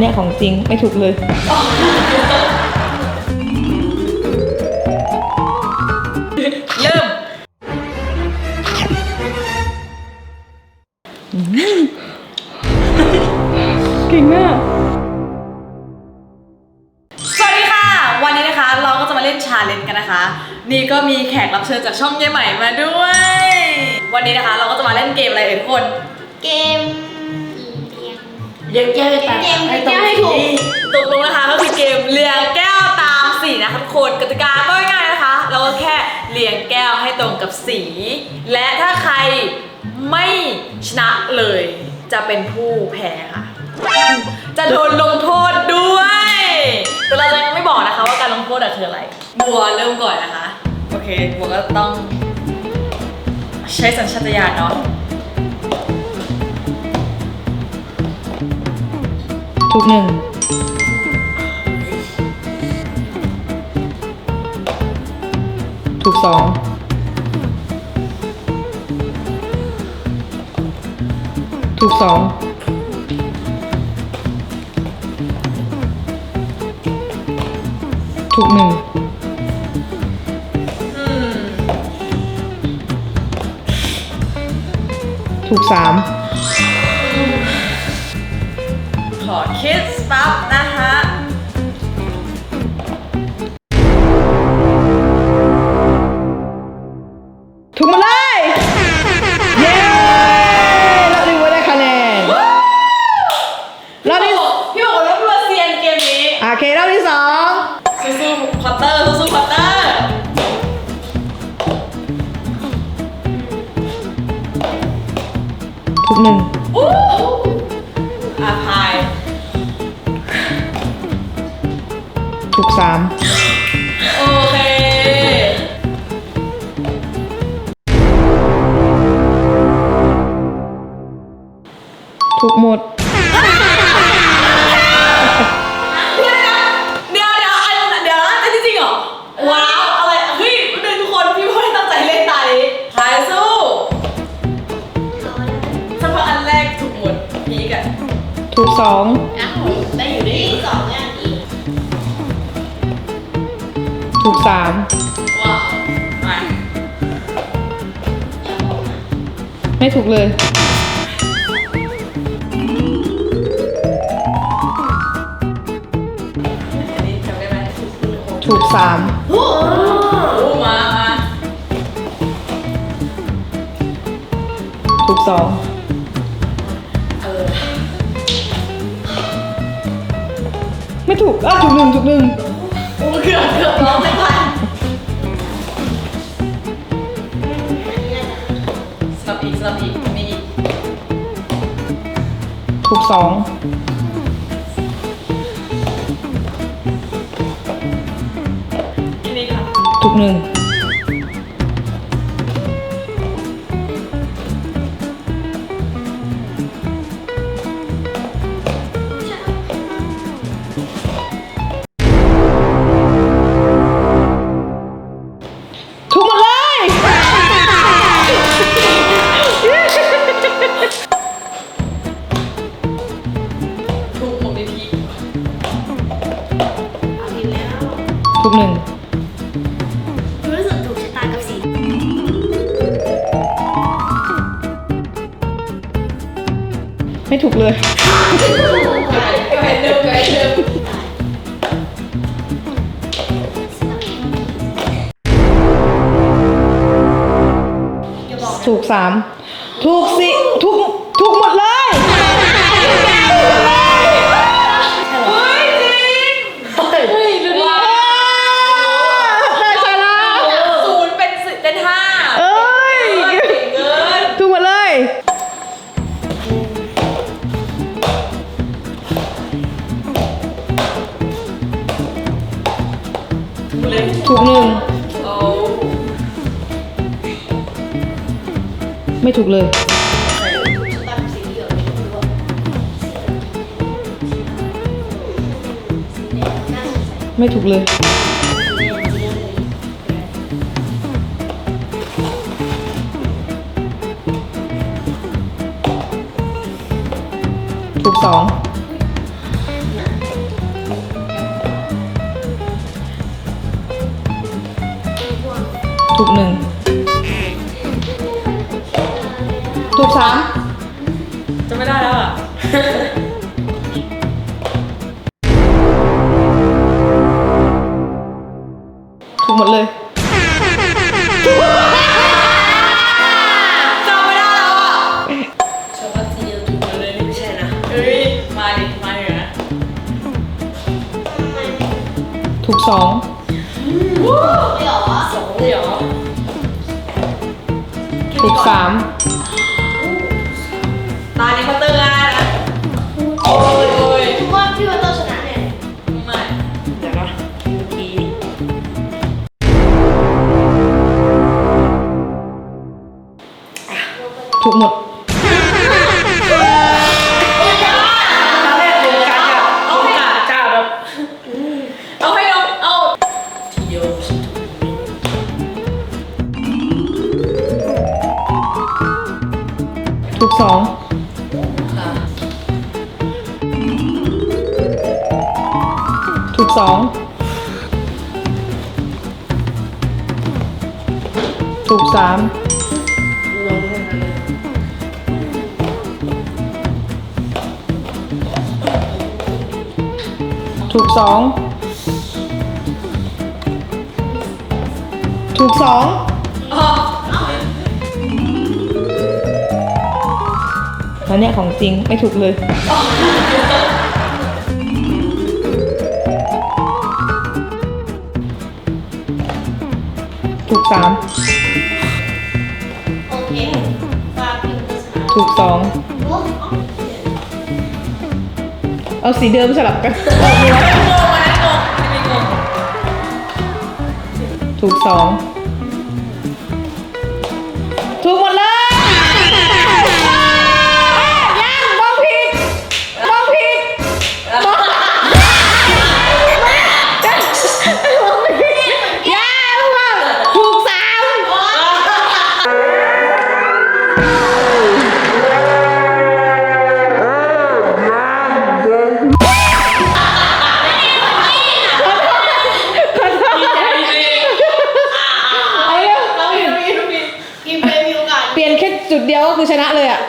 เนี้ยของจริงไม่ถูกเลย เริ่มเก่งมากสวัสดีค่ะ วันนี้นะคะเราก็จะมาเล่นชาเลนจ์กันนะคะ นี่ก็มีแขกรับเชิญจากช่องเย่ใหม่มาด้วย วันนี้นะคะเราก็จะมาเล่นเกมอะไรเอ่ยทุกคน เกม เรียงแก้วตามเกมเรียงแก้วให้ถูก ตกลงนะคะก็คือเกมเรียงแก้วตามสีนะคะทุกคนกติกาก็ง่ายๆนะคะ เราก็แค่เรียงแก้วให้ตรงกับสี และถ้าใครไม่ชนะเลย จะเป็นผู้แพ้ค่ะ จะโดนลงโทษด้วย แต่เราจะยังไม่บอกนะคะว่าการลงโทษอะคืออะไร บัวเริ่มก่อนนะคะ โอเค บัวก็ต้อง ใช้สัญชาตญาณเนาะ ถูกหนึ่งถูกสองถูกสองถูกหนึ่งอืมถูกสาม คิดปั๊บนะคะถูกหมาเลย เย้รอบนี้ไม่ได้คะแนนรอบพี่ที่บอกพี่บอกว่ารับรัวเซียนเกมนี้ โอเครอบที่สองสู้ๆพัตเตอร์สู้ๆพัตเตอร์ถูกหนึ่ง สามโอเค ถูกหมดเดี๋ยวนะเดี๋ยวเดี๋ยวอันเดี๋ยวนะอันนี้จริงเหรอ ว้าว อะไร เฮ้ยเดินทุกคน พี่ไม่ได้ตั้งใจเล่นตานี้ทายสู้สักพักอันแรกถูกหมดพีกอะถูกสอง สามว้าวมาไม่ถูกเลย อันนี้จำได้ไหมถูกสามโอ้โหมามาถูกสองเออไม่ถูกอ้าวถูกหนึ่งถูกหนึ่ง โอ้เกือบเกือบร้องไม่ทันสลับ อีกสลับอีกมีอีกถูกสองอันนี้ค่ะ ถูกหนึ่ง ถูกหนึ่งรู้สึกถูกชะตากับสีไม่ถูกเลยก็เห็นเดิมก็เห็นเดิมอย่าบอกนะ ถูกสามถูกสี่ถูกถูกหมดเลย ถูกหนึ่งไม่ถูกเลย ไม่ถูกเลย ถูกสอง ถูกหนึ่งถูกสามจะไม่ได้แล้วอะ ถูกหมดเลย จำไม่ได้แล้วอะชอบว่าทีเดียวถูกหมดเลยนี่ไม่ใช่นะ เฮ้ย มาดิ มาเหนือถูกสอง ไม่หรอสองเลยเหรอ ติดสามตานี้เขาเตือนนะโอ้ย สองถูกสองถูกสามถูกสองถูกสอง แล้วเนี่ยของจริงไม่ถูกเลย ถูกสามโอเคฝากพี่ต้องชนะถูกสองโอ้เอาสีเดิมสลับกันงงวันนั้นงงไม่มีงงถูกสอง ก็คือชนะเลยอะ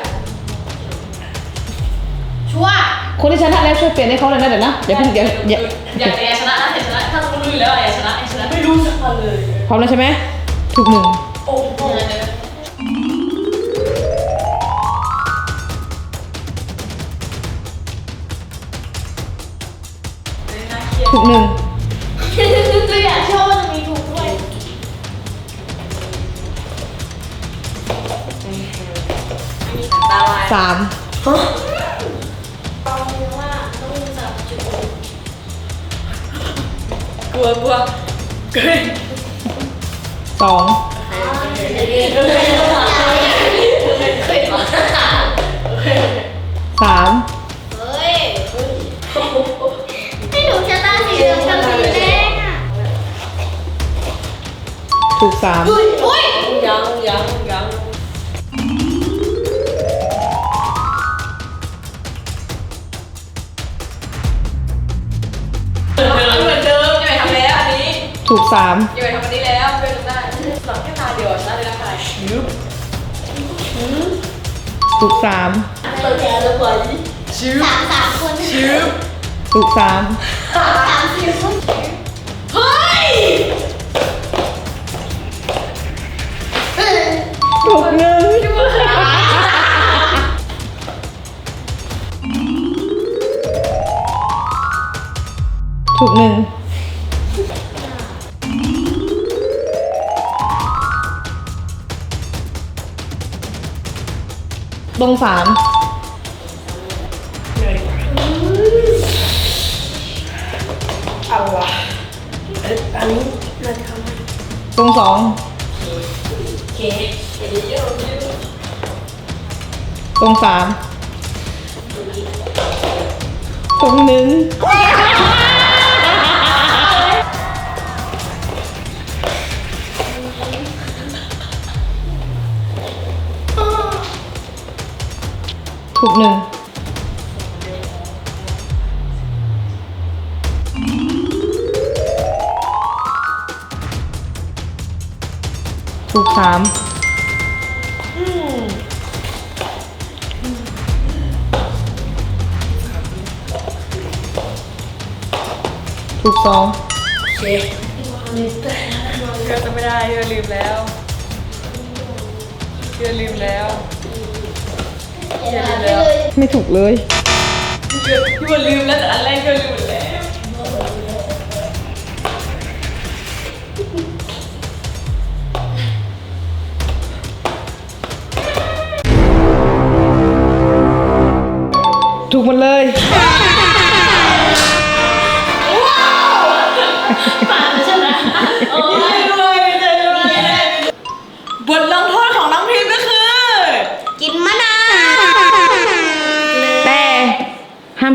ชัวร์คนที่ชนะแล้วช่วยเปลี่ยนให้เขาเลยนะเดี๋ยวนะเดี๋ยวเพิ่งเดี๋ยวเดี๋ยวอยากจะชนะนะอยากชนะ ถ้าคุณรู้อยู่แล้วอยากชนะอยากชนะไม่รู้สักคนเลยพร้อมแล้วใช่ไหมถูกหนึ่งโอ้โหถูกหนึ่ง กลัวกลัวเกินสองสามเฮ้ยให้หนูชนะสีเหลืองกับสีแดงอะถูกสาม อุ้ย สามอย่าไปทำอันนี้แล้วช่วยทำได้หลังแค่ตาเดียวชนะเลยนะใครยืบถูกสามเราแพ้แล้วไหวชืบสามสามคนชืบถูกสามสามสามสี่คนเฮ้ยถูกหนึ่งถูกหนึ่ง ตรงสามอะไรอันนี้น่าจะทำตรงสองเคตรงสามตรงหนึ่ง ถูกหนึ่งถูกสามถูกสองก็จะไม่ได้เธอลืมแล้วเธอลืมแล้ว อย่าไปเลยไม่ถูกเลยพี่วันลืมแล้วแต่อันแรกก็ลืมแล้ว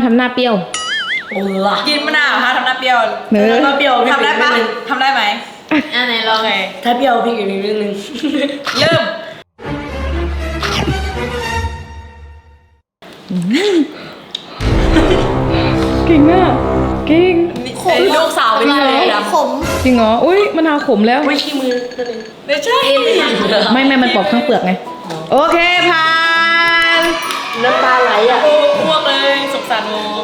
ทำหน้าเปรี้ยว กินมะนาวฮะทำหน้าเปรี้ยวเนอะทำหน้าเปรี้ยวทำได้ปะทำได้ไหมอะไหนลองโอเคถ้าเปรี้ยวพริกอีกนิดนึงเริ่มเก่งมากเก่งไอ้ลูกสาวเป็นยังไงดขมจริงเหรออุ้ยมะนาวขมแล้ว ไม่ขี้มือนั่นเองำไม่ใช่ไม่ไม่มันปอกทั้งเปลือกไง โอเคผ่านน้ำตาไหลอะพว กเ